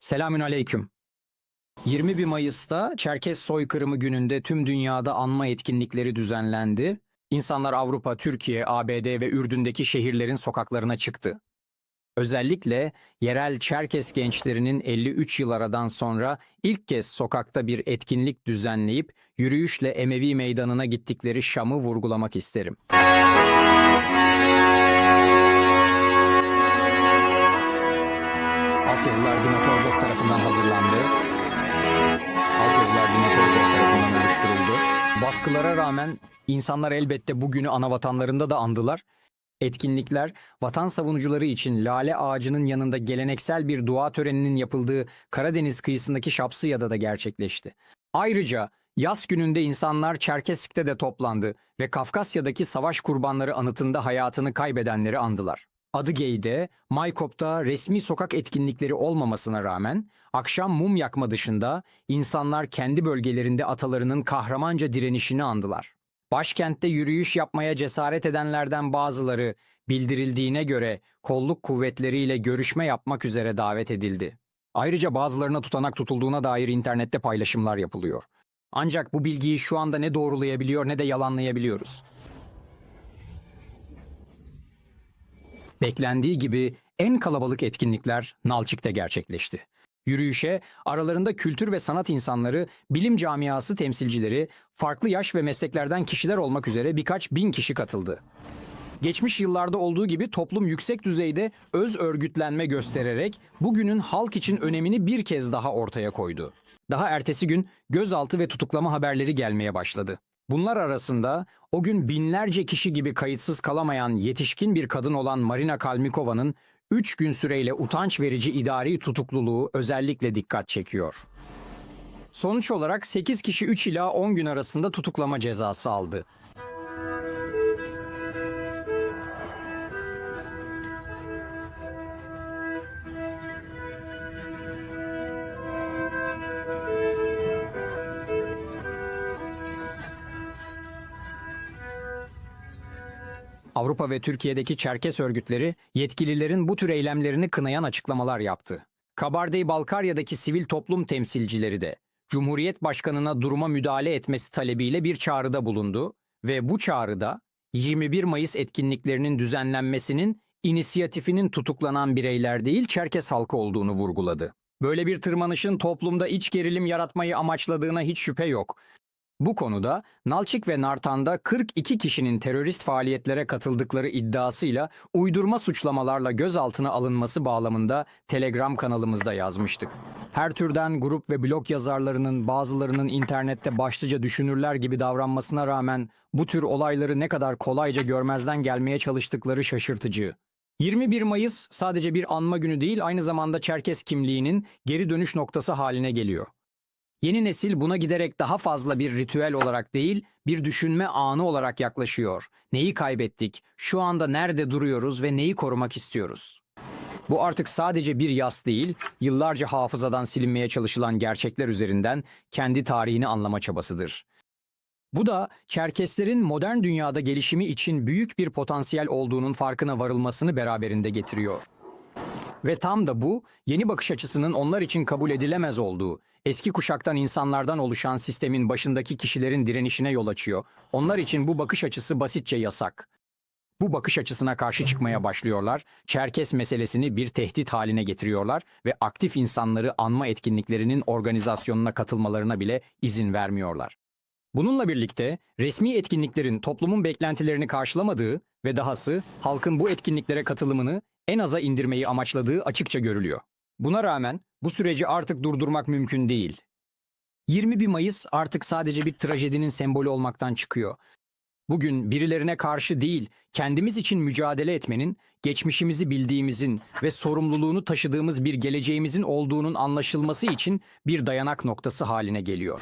Selamün aleyküm. 21 Mayıs'ta Çerkes soykırımı gününde tüm dünyada anma etkinlikleri düzenlendi. İnsanlar Avrupa, Türkiye, ABD ve Ürdün'deki şehirlerin sokaklarına çıktı. Özellikle yerel Çerkes gençlerinin 53 yıl aradan sonra ilk kez sokakta bir etkinlik düzenleyip yürüyüşle Emevi Meydanı'na gittikleri Şam'ı vurgulamak isterim. Altyazılar Dima Torzok tarafından hazırlandı. Altyazılar Dima Torzok tarafından oluşturuldu. Baskılara rağmen insanlar elbette bugünü ana vatanlarında da andılar. Etkinlikler vatan savunucuları için lale ağacının yanında geleneksel bir dua töreninin yapıldığı Karadeniz kıyısındaki Şapsıya'da da gerçekleşti. Ayrıca yaz gününde insanlar Çerkesk'te de toplandı ve Kafkasya'daki savaş kurbanları anıtında hayatını kaybedenleri andılar. Adıgey'de, Maykop'ta resmi sokak etkinlikleri olmamasına rağmen akşam mum yakma dışında insanlar kendi bölgelerinde atalarının kahramanca direnişini andılar. Başkentte yürüyüş yapmaya cesaret edenlerden bazıları bildirildiğine göre kolluk kuvvetleriyle görüşme yapmak üzere davet edildi. Ayrıca bazılarına tutanak tutulduğuna dair internette paylaşımlar yapılıyor. Ancak bu bilgiyi şu anda ne doğrulayabiliyor ne de yalanlayabiliyoruz. Beklendiği gibi en kalabalık etkinlikler Nalçik'te gerçekleşti. Yürüyüşe aralarında kültür ve sanat insanları, bilim camiası temsilcileri, farklı yaş ve mesleklerden kişiler olmak üzere birkaç bin kişi katıldı. Geçmiş yıllarda olduğu gibi toplum yüksek düzeyde öz örgütlenme göstererek bugünün halk için önemini bir kez daha ortaya koydu. Daha ertesi gün gözaltı ve tutuklama haberleri gelmeye başladı. Bunlar arasında o gün binlerce kişi gibi kayıtsız kalamayan yetişkin bir kadın olan Marina Kalmikova'nın 3 gün süreyle utanç verici idari tutukluluğu özellikle dikkat çekiyor. Sonuç olarak 8 kişi 3 ila 10 gün arasında tutuklama cezası aldı. Avrupa ve Türkiye'deki Çerkes örgütleri yetkililerin bu tür eylemlerini kınayan açıklamalar yaptı. Kabardey-Balkarya'daki sivil toplum temsilcileri de Cumhuriyet Başkanı'na duruma müdahale etmesi talebiyle bir çağrıda bulundu ve bu çağrıda 21 Mayıs etkinliklerinin düzenlenmesinin inisiyatifinin tutuklanan bireyler değil Çerkes halkı olduğunu vurguladı. Böyle bir tırmanışın toplumda iç gerilim yaratmayı amaçladığına hiç şüphe yok. Bu konuda Nalçik ve Nartan'da 42 kişinin terörist faaliyetlere katıldıkları iddiasıyla uydurma suçlamalarla gözaltına alınması bağlamında Telegram kanalımızda yazmıştık. Her türden grup ve blog yazarlarının bazılarının internette başlıca düşünürler gibi davranmasına rağmen bu tür olayları ne kadar kolayca görmezden gelmeye çalıştıkları şaşırtıcı. 21 Mayıs sadece bir anma günü değil aynı zamanda Çerkes kimliğinin geri dönüş noktası haline geliyor. Yeni nesil buna giderek daha fazla bir ritüel olarak değil, bir düşünme anı olarak yaklaşıyor. Neyi kaybettik, şu anda nerede duruyoruz ve neyi korumak istiyoruz? Bu artık sadece bir yas değil, yıllarca hafızadan silinmeye çalışılan gerçekler üzerinden kendi tarihini anlama çabasıdır. Bu da Çerkeslerin modern dünyada gelişimi için büyük bir potansiyel olduğunun farkına varılmasını beraberinde getiriyor. Ve tam da bu, yeni bakış açısının onlar için kabul edilemez olduğu, eski kuşaktan insanlardan oluşan sistemin başındaki kişilerin direnişine yol açıyor. Onlar için bu bakış açısı basitçe yasak. Bu bakış açısına karşı çıkmaya başlıyorlar, Çerkes meselesini bir tehdit haline getiriyorlar ve aktif insanları anma etkinliklerinin organizasyonuna katılmalarına bile izin vermiyorlar. Bununla birlikte resmi etkinliklerin toplumun beklentilerini karşılamadığı ve dahası halkın bu etkinliklere katılımını en aza indirmeyi amaçladığı açıkça görülüyor. Buna rağmen bu süreci artık durdurmak mümkün değil. 21 Mayıs artık sadece bir trajedinin sembolü olmaktan çıkıyor. Bugün birilerine karşı değil, kendimiz için mücadele etmenin, geçmişimizi bildiğimizin ve sorumluluğunu taşıdığımız bir geleceğimizin olduğunun anlaşılması için bir dayanak noktası haline geliyor.